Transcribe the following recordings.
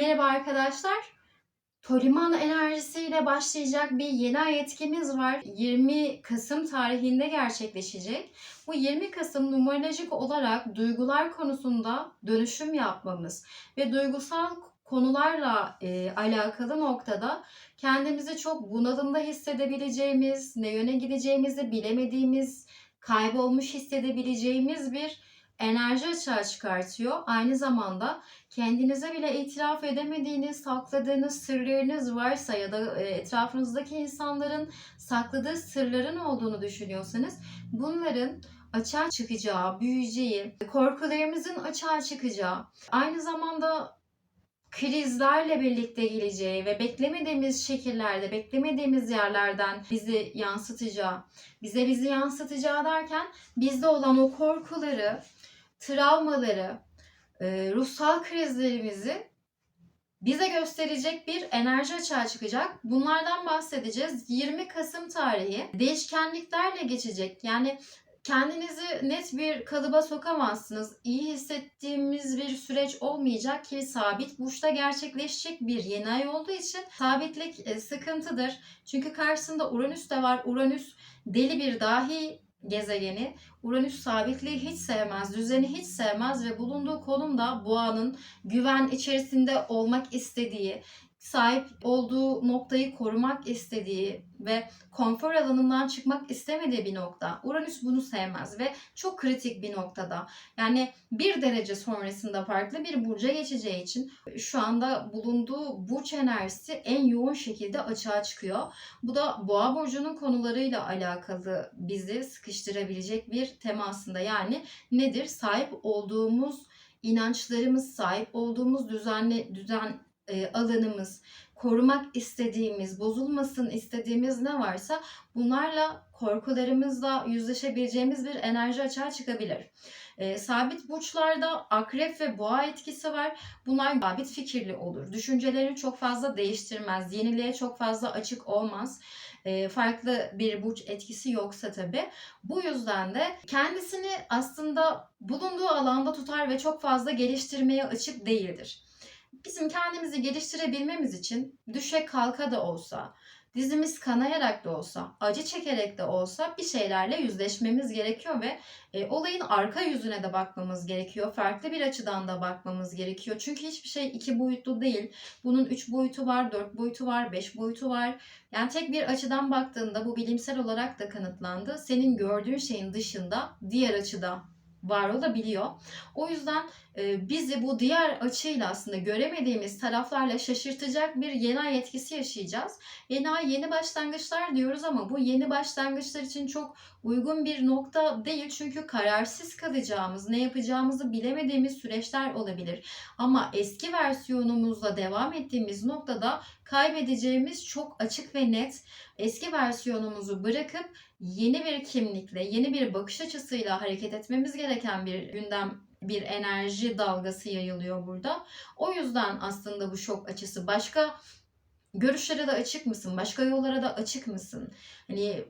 Merhaba arkadaşlar. Toriman enerjisiyle başlayacak bir yeni ay etkimiz var. 20 Kasım tarihinde gerçekleşecek. Bu 20 Kasım numerolojik olarak duygular konusunda dönüşüm yapmamız ve duygusal konularla e, alakalı noktada kendimizi çok bunalımda hissedebileceğimiz, ne yöne gideceğimizi bilemediğimiz, kaybolmuş hissedebileceğimiz bir enerji açığa çıkartıyor. Aynı zamanda kendinize bile itiraf edemediğiniz, sakladığınız sırlarınız varsa ya da e, etrafınızdaki insanların sakladığı sırların olduğunu düşünüyorsanız bunların açığa çıkacağı, büyüyeceği, korkularımızın açığa çıkacağı, aynı zamanda krizlerle birlikte geleceği ve beklemediğimiz şekillerde, beklemediğimiz yerlerden bizi yansıtacağı, bize bizi yansıtacağı derken bizde olan o korkuları, travmaları, e, ruhsal krizlerimizi bize gösterecek bir enerji açığa çıkacak. Bunlardan bahsedeceğiz. 20 Kasım tarihi değişkenliklerle geçecek. Yani kendinizi net bir kalıba sokamazsınız. İyi hissettiğimiz bir süreç olmayacak ki sabit burçta gerçekleşecek bir yeni ay olduğu için sabitlik e, sıkıntıdır. Çünkü karşısında Uranüs de var. Uranüs deli bir dahi gezegeni. Uranüs sabitliği hiç sevmez, düzeni hiç sevmez ve bulunduğu konumda boğanın güven içerisinde olmak istediği, sahip olduğu noktayı korumak istediği ve konfor alanından çıkmak istemediği bir nokta. Uranüs bunu sevmez ve çok kritik bir noktada. Yani bir derece sonrasında farklı bir burca geçeceği için şu anda bulunduğu burç enerjisi en yoğun şekilde açığa çıkıyor. Bu da boğa burcunun konularıyla alakalı bizi sıkıştırabilecek bir tema aslında. Yani nedir? Sahip olduğumuz inançlarımız, sahip olduğumuz düzenli düzen e, alanımız, korumak istediğimiz, bozulmasın istediğimiz ne varsa bunlarla korkularımızla yüzleşebileceğimiz bir enerji açığa çıkabilir. E, sabit burçlarda akrep ve boğa etkisi var. Bunlar sabit fikirli olur. Düşüncelerini çok fazla değiştirmez. Yeniliğe çok fazla açık olmaz. E, farklı bir burç etkisi yoksa tabii. Bu yüzden de kendisini aslında bulunduğu alanda tutar ve çok fazla geliştirmeye açık değildir bizim kendimizi geliştirebilmemiz için düşe kalka da olsa, dizimiz kanayarak da olsa, acı çekerek de olsa bir şeylerle yüzleşmemiz gerekiyor ve e, olayın arka yüzüne de bakmamız gerekiyor. Farklı bir açıdan da bakmamız gerekiyor. Çünkü hiçbir şey iki boyutlu değil. Bunun üç boyutu var, dört boyutu var, beş boyutu var. Yani tek bir açıdan baktığında bu bilimsel olarak da kanıtlandı. Senin gördüğün şeyin dışında diğer açıda var olabiliyor. O yüzden e, bizi bu diğer açıyla aslında göremediğimiz taraflarla şaşırtacak bir yeni ay etkisi yaşayacağız. Yeni ay yeni başlangıçlar diyoruz ama bu yeni başlangıçlar için çok uygun bir nokta değil. Çünkü kararsız kalacağımız, ne yapacağımızı bilemediğimiz süreçler olabilir. Ama eski versiyonumuzla devam ettiğimiz noktada kaybedeceğimiz çok açık ve net. Eski versiyonumuzu bırakıp yeni bir kimlikle, yeni bir bakış açısıyla hareket etmemiz gereken bir gündem bir enerji dalgası yayılıyor burada. O yüzden aslında bu şok açısı. Başka görüşlere de açık mısın? Başka yollara da açık mısın? Hani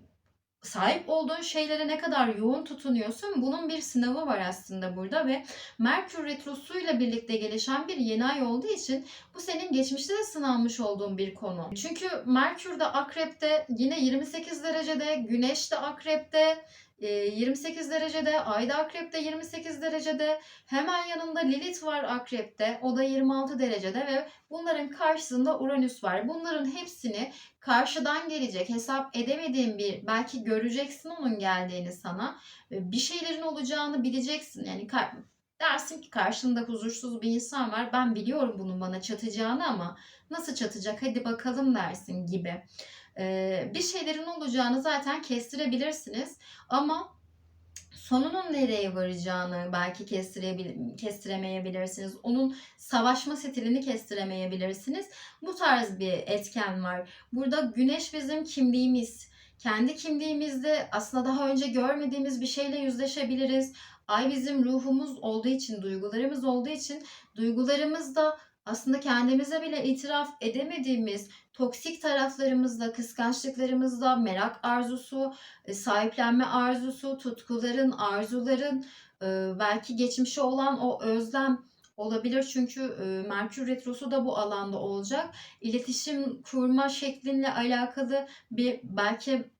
sahip olduğun şeylere ne kadar yoğun tutunuyorsun bunun bir sınavı var aslında burada ve Merkür Retrosu'yla birlikte gelişen bir yeni ay olduğu için bu senin geçmişte de sınanmış olduğun bir konu. Çünkü Merkür de Akrep'te yine 28 derecede, Güneş de Akrep'te, 28 derecede, Ayda Akrep'te 28 derecede, hemen yanında Lilith var Akrep'te, o da 26 derecede ve bunların karşısında Uranüs var. Bunların hepsini karşıdan gelecek, hesap edemediğin bir, belki göreceksin onun geldiğini sana, bir şeylerin olacağını bileceksin. Yani dersin ki karşında huzursuz bir insan var, ben biliyorum bunun bana çatacağını ama nasıl çatacak hadi bakalım dersin gibi bir şeylerin olacağını zaten kestirebilirsiniz. Ama sonunun nereye varacağını belki kestiremeyebilirsiniz. Onun savaşma stilini kestiremeyebilirsiniz. Bu tarz bir etken var. Burada güneş bizim kimliğimiz. Kendi kimliğimizde aslında daha önce görmediğimiz bir şeyle yüzleşebiliriz. Ay bizim ruhumuz olduğu için, duygularımız olduğu için duygularımızda aslında kendimize bile itiraf edemediğimiz toksik taraflarımızla, kıskançlıklarımızla, merak arzusu, e, sahiplenme arzusu, tutkuların, arzuların, e, belki geçmişe olan o özlem, olabilir çünkü e, Merkür Retrosu da bu alanda olacak. İletişim kurma şeklinle alakalı bir belki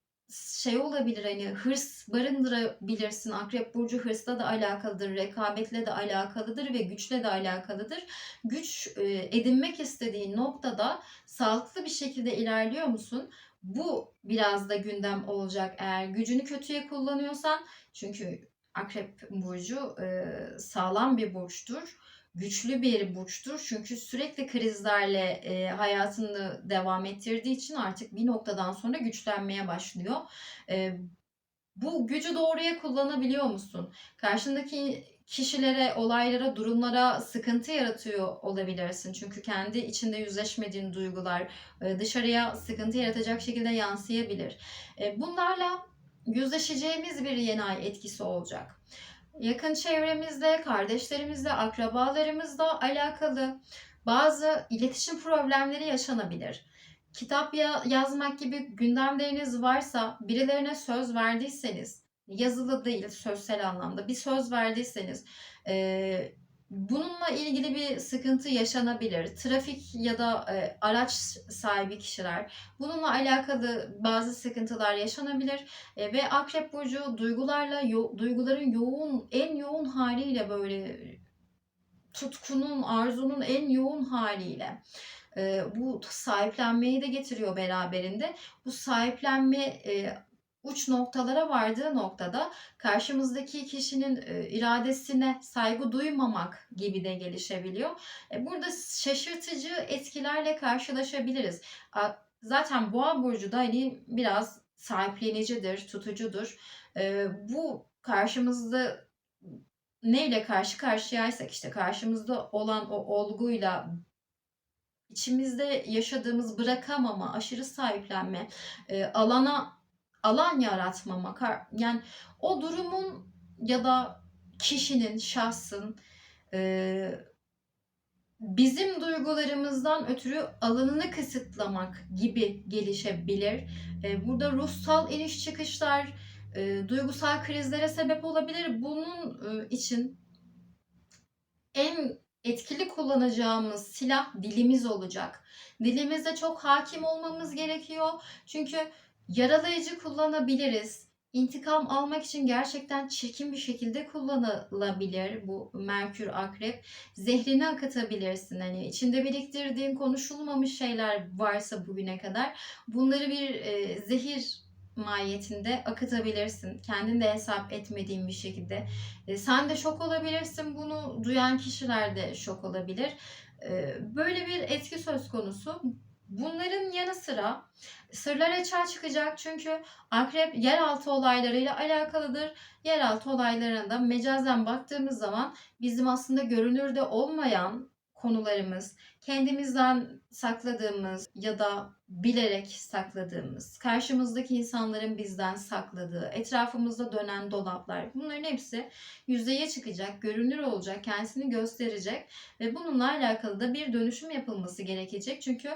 şey olabilir hani hırs barındırabilirsin. Akrep burcu hırsla da alakalıdır, rekabetle de alakalıdır ve güçle de alakalıdır. Güç e, edinmek istediğin noktada sağlıklı bir şekilde ilerliyor musun? Bu biraz da gündem olacak eğer gücünü kötüye kullanıyorsan. Çünkü Akrep burcu e, sağlam bir burçtur güçlü bir burçtur. Çünkü sürekli krizlerle e, hayatını devam ettirdiği için artık bir noktadan sonra güçlenmeye başlıyor. E, bu gücü doğruya kullanabiliyor musun? Karşındaki kişilere, olaylara, durumlara sıkıntı yaratıyor olabilirsin. Çünkü kendi içinde yüzleşmediğin duygular e, dışarıya sıkıntı yaratacak şekilde yansıyabilir. E, bunlarla yüzleşeceğimiz bir yeni ay etkisi olacak yakın çevremizde, kardeşlerimizle, akrabalarımızla alakalı bazı iletişim problemleri yaşanabilir. Kitap ya- yazmak gibi gündemleriniz varsa, birilerine söz verdiyseniz, yazılı değil, sözsel anlamda bir söz verdiyseniz, e, bununla ilgili bir sıkıntı yaşanabilir. Trafik ya da e, araç sahibi kişiler bununla alakalı bazı sıkıntılar yaşanabilir E, ve Akrep burcu duygularla yo- duyguların yoğun en yoğun haliyle böyle tutkunun, arzunun en yoğun haliyle e, bu sahiplenmeyi de getiriyor beraberinde. Bu sahiplenme e, uç noktalara vardığı noktada karşımızdaki kişinin e, iradesine saygı duymamak gibi de gelişebiliyor. E, burada şaşırtıcı etkilerle karşılaşabiliriz. Zaten Boğa burcu da hani biraz sahiplenicidir, tutucudur. E, bu karşımızda neyle karşı karşıyaysak işte karşımızda olan o olguyla içimizde yaşadığımız bırakamama, aşırı sahiplenme, alana alan yaratmama, kar- yani o durumun ya da kişinin, şahsın e, bizim duygularımızdan ötürü alanını kısıtlamak gibi gelişebilir. E, burada ruhsal iniş çıkışlar, e, duygusal krizlere sebep olabilir. Bunun e, için en etkili kullanacağımız silah dilimiz olacak. Dilimize çok hakim olmamız gerekiyor. Çünkü yaralayıcı kullanabiliriz. İntikam almak için gerçekten çirkin bir şekilde kullanılabilir bu Merkür Akrep. Zehrini akıtabilirsin. Hani içinde biriktirdiğin konuşulmamış şeyler varsa bugüne kadar bunları bir e, zehir mahiyetinde akıtabilirsin. Kendin de hesap etmediğin bir şekilde. E, sen de şok olabilirsin. Bunu duyan kişiler de şok olabilir. E, böyle bir etki söz konusu. Bunların yanı sıra sırlar açığa çıkacak çünkü akrep yeraltı olaylarıyla alakalıdır. Yeraltı olaylarına da mecazen baktığımız zaman bizim aslında görünürde olmayan konularımız, kendimizden sakladığımız ya da bilerek sakladığımız, karşımızdaki insanların bizden sakladığı, etrafımızda dönen dolaplar bunların hepsi yüzeye çıkacak, görünür olacak, kendisini gösterecek ve bununla alakalı da bir dönüşüm yapılması gerekecek. Çünkü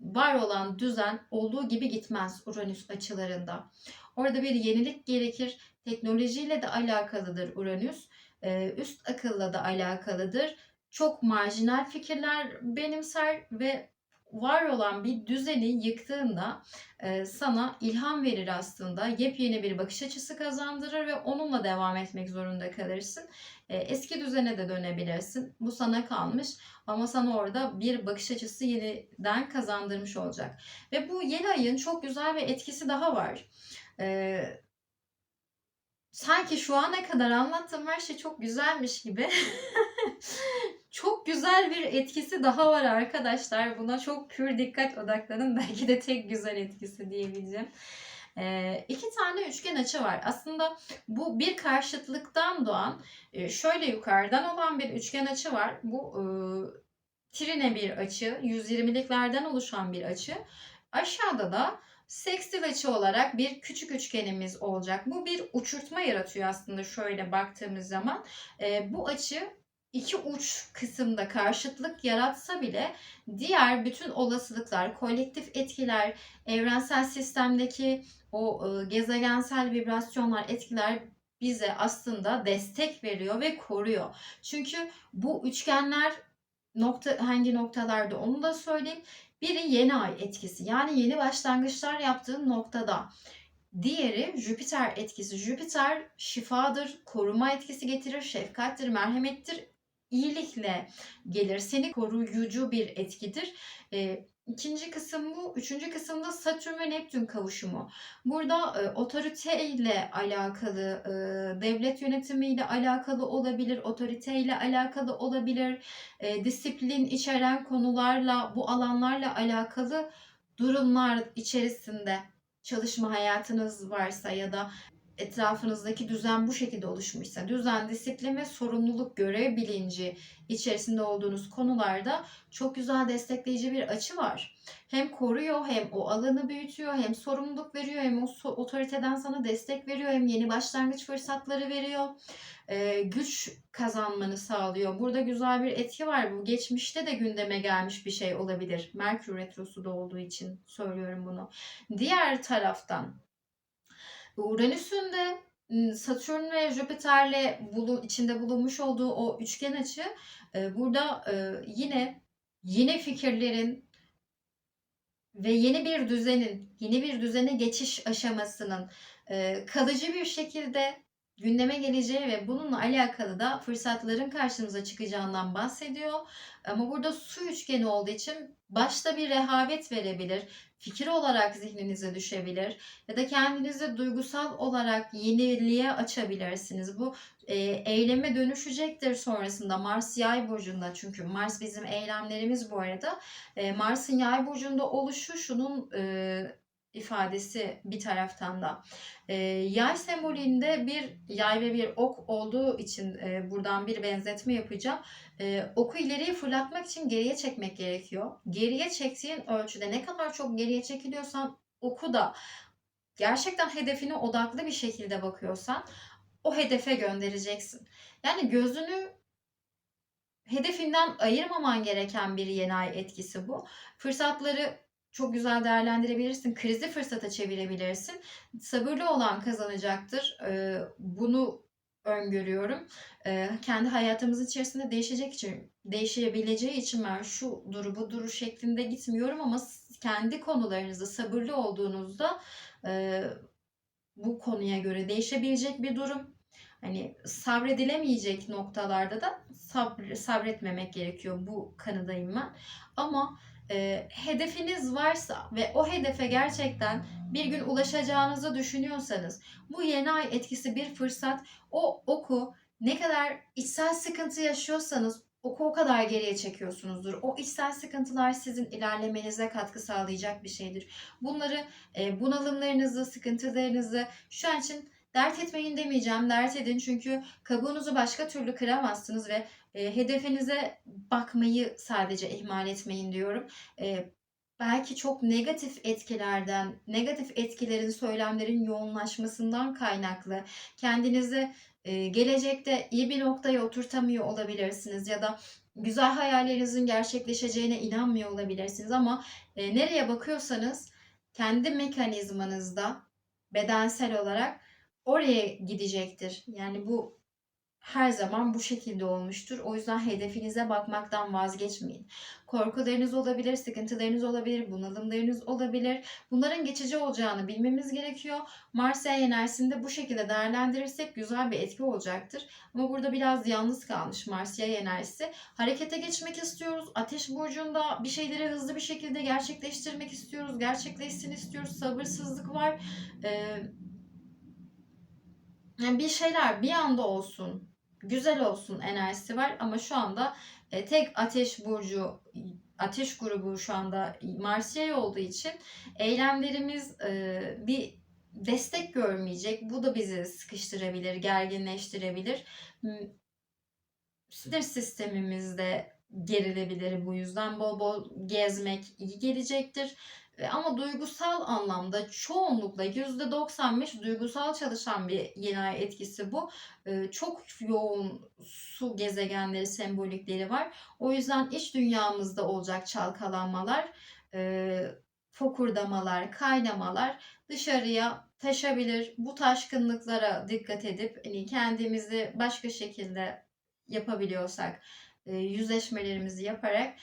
var olan düzen olduğu gibi gitmez Uranüs açılarında. Orada bir yenilik gerekir. Teknolojiyle de alakalıdır Uranüs. Ee, Üst akılla da alakalıdır çok marjinal fikirler benimser ve var olan bir düzeni yıktığında e, sana ilham verir aslında. Yepyeni bir bakış açısı kazandırır ve onunla devam etmek zorunda kalırsın. E, eski düzene de dönebilirsin. Bu sana kalmış ama sana orada bir bakış açısı yeniden kazandırmış olacak. Ve bu yeni ayın çok güzel bir etkisi daha var. E, sanki şu ana kadar anlattığım her şey çok güzelmiş gibi. çok güzel bir etkisi daha var arkadaşlar. Buna çok pür dikkat odaklanın. Belki de tek güzel etkisi diyebileceğim. Ee, iki tane üçgen açı var. Aslında bu bir karşıtlıktan doğan e, şöyle yukarıdan olan bir üçgen açı var. Bu e, trine bir açı. 120'liklerden oluşan bir açı. Aşağıda da sekstil açı olarak bir küçük üçgenimiz olacak. Bu bir uçurtma yaratıyor aslında şöyle baktığımız zaman. E, bu açı iki uç kısımda karşıtlık yaratsa bile diğer bütün olasılıklar, kolektif etkiler, evrensel sistemdeki o e, gezegensel vibrasyonlar, etkiler bize aslında destek veriyor ve koruyor. Çünkü bu üçgenler nokta hangi noktalarda onu da söyleyeyim. Biri yeni ay etkisi yani yeni başlangıçlar yaptığın noktada. Diğeri Jüpiter etkisi. Jüpiter şifadır, koruma etkisi getirir, şefkattir, merhamettir, iyilikle gelir. Seni koruyucu bir etkidir. Ee, ikinci kısım bu. Üçüncü kısımda Satürn ve Neptün kavuşumu. Burada e, otorite ile alakalı, e, devlet yönetimi ile alakalı olabilir, otorite ile alakalı olabilir, e, disiplin içeren konularla, bu alanlarla alakalı durumlar içerisinde çalışma hayatınız varsa ya da etrafınızdaki düzen bu şekilde oluşmuşsa, düzen, disiplin ve sorumluluk görev bilinci içerisinde olduğunuz konularda çok güzel destekleyici bir açı var. Hem koruyor, hem o alanı büyütüyor, hem sorumluluk veriyor, hem o otoriteden sana destek veriyor, hem yeni başlangıç fırsatları veriyor. Ee, güç kazanmanı sağlıyor. Burada güzel bir etki var. Bu geçmişte de gündeme gelmiş bir şey olabilir. Merkür Retrosu da olduğu için söylüyorum bunu. Diğer taraftan Uranüs'ün de m, Satürn ve Jüpiter'le bulu, içinde bulunmuş olduğu o üçgen açı e, burada e, yine yeni fikirlerin ve yeni bir düzenin, yeni bir düzene geçiş aşamasının e, kalıcı bir şekilde gündeme geleceği ve bununla alakalı da fırsatların karşımıza çıkacağından bahsediyor. Ama burada su üçgeni olduğu için başta bir rehavet verebilir, fikir olarak zihninize düşebilir ya da kendinizi duygusal olarak yeniliğe açabilirsiniz. Bu e, eyleme dönüşecektir sonrasında Mars yay burcunda çünkü Mars bizim eylemlerimiz bu arada. E, Mars'ın yay burcunda oluşu şunun e, ifadesi bir taraftan da. E, yay sembolünde bir yay ve bir ok olduğu için e, buradan bir benzetme yapacağım. E, oku ileriye fırlatmak için geriye çekmek gerekiyor. Geriye çektiğin ölçüde ne kadar çok geriye çekiliyorsan oku da gerçekten hedefine odaklı bir şekilde bakıyorsan o hedefe göndereceksin. Yani gözünü hedefinden ayırmaman gereken bir yeni ay etkisi bu. Fırsatları çok güzel değerlendirebilirsin. Krizi fırsata çevirebilirsin. Sabırlı olan kazanacaktır. Ee, bunu öngörüyorum. Ee, kendi hayatımız içerisinde değişecek için, değişebileceği için ben şu duru bu duru şeklinde gitmiyorum ama kendi konularınızda sabırlı olduğunuzda e, bu konuya göre değişebilecek bir durum. Hani sabredilemeyecek noktalarda da sabr, sabretmemek gerekiyor. Bu kanıdayım ben. Ama e, hedefiniz varsa ve o hedefe gerçekten bir gün ulaşacağınızı düşünüyorsanız bu yeni ay etkisi bir fırsat. O oku ne kadar içsel sıkıntı yaşıyorsanız oku o kadar geriye çekiyorsunuzdur. O içsel sıkıntılar sizin ilerlemenize katkı sağlayacak bir şeydir. Bunları e, bunalımlarınızı, sıkıntılarınızı şu an için dert etmeyin demeyeceğim. Dert edin çünkü kabuğunuzu başka türlü kıramazsınız ve e, hedefinize bakmayı sadece ihmal etmeyin diyorum. E, belki çok negatif etkilerden, negatif etkilerin, söylemlerin yoğunlaşmasından kaynaklı kendinizi e, gelecekte iyi bir noktaya oturtamıyor olabilirsiniz ya da güzel hayallerinizin gerçekleşeceğine inanmıyor olabilirsiniz ama e, nereye bakıyorsanız kendi mekanizmanızda bedensel olarak oraya gidecektir. Yani bu her zaman bu şekilde olmuştur. O yüzden hedefinize bakmaktan vazgeçmeyin. Korkularınız olabilir, sıkıntılarınız olabilir, bunalımlarınız olabilir. Bunların geçici olacağını bilmemiz gerekiyor. Mars yay enerjisinde bu şekilde değerlendirirsek güzel bir etki olacaktır. Ama burada biraz yalnız kalmış Mars yay enerjisi. Harekete geçmek istiyoruz. Ateş burcunda bir şeyleri hızlı bir şekilde gerçekleştirmek istiyoruz. Gerçekleşsin istiyoruz. Sabırsızlık var. Ee, yani bir şeyler bir anda olsun, güzel olsun enerjisi var ama şu anda e, tek ateş burcu, ateş grubu şu anda Marsiyay olduğu için eylemlerimiz e, bir destek görmeyecek. Bu da bizi sıkıştırabilir, gerginleştirebilir. M- Sinir sistemimizde gerilebilir bu yüzden bol bol gezmek iyi gelecektir. E, Ama duygusal anlamda çoğunlukla %95 duygusal çalışan bir yeni ay etkisi bu. E, Çok yoğun su gezegenleri, sembolikleri var. O yüzden iç dünyamızda olacak çalkalanmalar e, fokurdamalar, kaynamalar dışarıya taşabilir. Bu taşkınlıklara dikkat edip hani kendimizi başka şekilde yapabiliyorsak yüzleşmelerimizi yaparak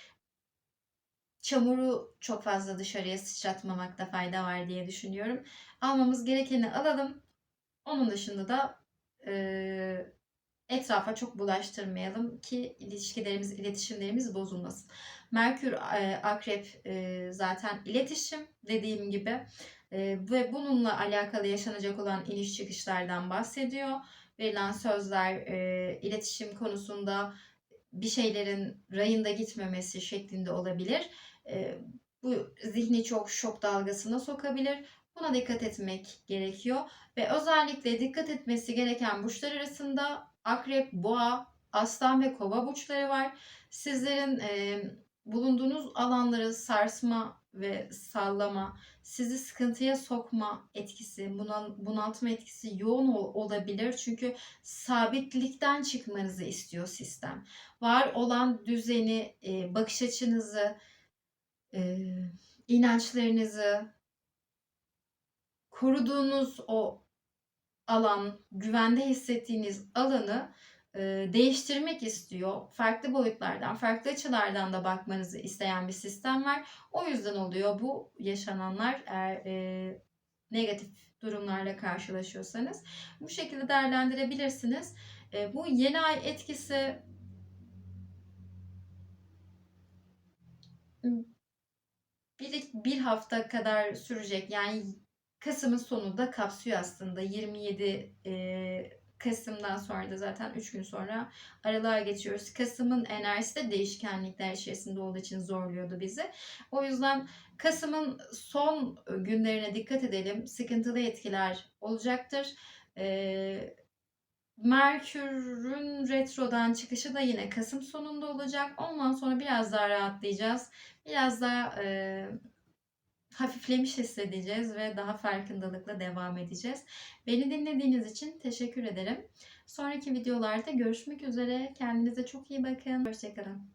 çamuru çok fazla dışarıya sıçratmamakta fayda var diye düşünüyorum. Almamız gerekeni alalım. Onun dışında da e, etrafa çok bulaştırmayalım ki ilişkilerimiz, iletişimlerimiz bozulmasın. Merkür e, akrep e, zaten iletişim dediğim gibi e, ve bununla alakalı yaşanacak olan iniş çıkışlardan bahsediyor. Verilen sözler e, iletişim konusunda bir şeylerin rayında gitmemesi şeklinde olabilir. E, bu zihni çok şok dalgasına sokabilir. Buna dikkat etmek gerekiyor ve özellikle dikkat etmesi gereken burçlar arasında akrep, boğa, aslan ve kova burçları var. Sizlerin e, bulunduğunuz alanları sarsma ve sallama, sizi sıkıntıya sokma etkisi, bunal, bunaltma etkisi yoğun ol- olabilir. Çünkü sabitlikten çıkmanızı istiyor sistem. Var olan düzeni, e, bakış açınızı, e, inançlarınızı, koruduğunuz o alan, güvende hissettiğiniz alanı e, değiştirmek istiyor. Farklı boyutlardan, farklı açılardan da bakmanızı isteyen bir sistem var. O yüzden oluyor bu yaşananlar eğer e, negatif durumlarla karşılaşıyorsanız. Bu şekilde değerlendirebilirsiniz. E, bu yeni ay etkisi bir, bir hafta kadar sürecek. Yani Kasım'ın sonunda kapsıyor aslında. 27 e, Kasım'dan sonra da zaten 3 gün sonra aralığa geçiyoruz. Kasım'ın enerjisi de değişkenlikler içerisinde olduğu için zorluyordu bizi. O yüzden Kasım'ın son günlerine dikkat edelim. Sıkıntılı etkiler olacaktır. E, Merkür'ün retrodan çıkışı da yine Kasım sonunda olacak. Ondan sonra biraz daha rahatlayacağız. Biraz daha e, hafiflemiş hissedeceğiz ve daha farkındalıkla devam edeceğiz. Beni dinlediğiniz için teşekkür ederim. Sonraki videolarda görüşmek üzere. Kendinize çok iyi bakın. Hoşçakalın.